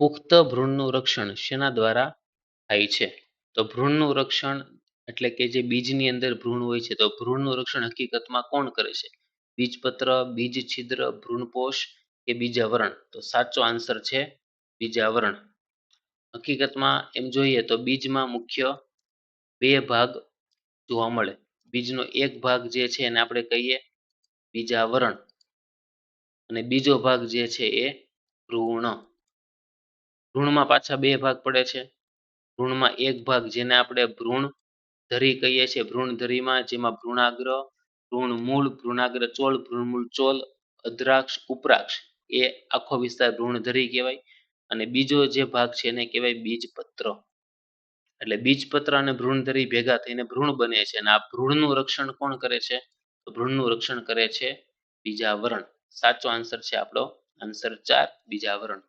પુખ્ત ભ્રૂણનું રક્ષણ શેના દ્વારા થાય છે? તો ભ્રૂણનું રક્ષણ એટલે કે જે બીજની અંદર ભ્રૂણ હોય છે, તો ભ્રૂણનું રક્ષણ હકીકતમાં કોણ કરે છે? બીજપત્ર બીજ છિદ્ર ભ્રૂણપોષ કે બીજાવરણ? તો સાચો આન્સર છે બીજાવરણ. હકીકતમાં એમ જોઈએ તો બીજમાં મુખ્ય બે ભાગ જોવા મળે. બીજનો એક ભાગ જે છે એને આપણે કહીએ બીજાવરણ. અને બીજો ભાગ જે છે એ ભ્રૂણ. ભ્રૂણમાં પાછા બે ભાગ પડે છે. ભ્રૂણમાં એક ભાગ જેને આપણે ભ્રૂણ ધરી કહીએ છીએ. ભ્રૂણ ધરીમાં જેમાં ભ્રૂણાગ્ર, ભ્રૂણ મૂળ, ભ્રૂણાગ્ર ચોલ ભ્રૂણમૂળ ચોલ, અદ્રાક્ષ, ઉપરાક્ષ એ આખો વિસ્તાર ભ્રૂણ ધરી કહેવાય. અને બીજો જે ભાગ છે એને કહેવાય બીજપત્ર. એટલે બીજપત્ર અને ભ્રૂણધરી ભેગા થઈને ભ્રૂણ બને છે. અને આ ભ્રૂણનું રક્ષણ કોણ કરે છે? તો ભ્રૂણનું રક્ષણ કરે છે બીજાવરણ સાચો આન્સર છે આપણો આન્સર ચાર બીજાવરણ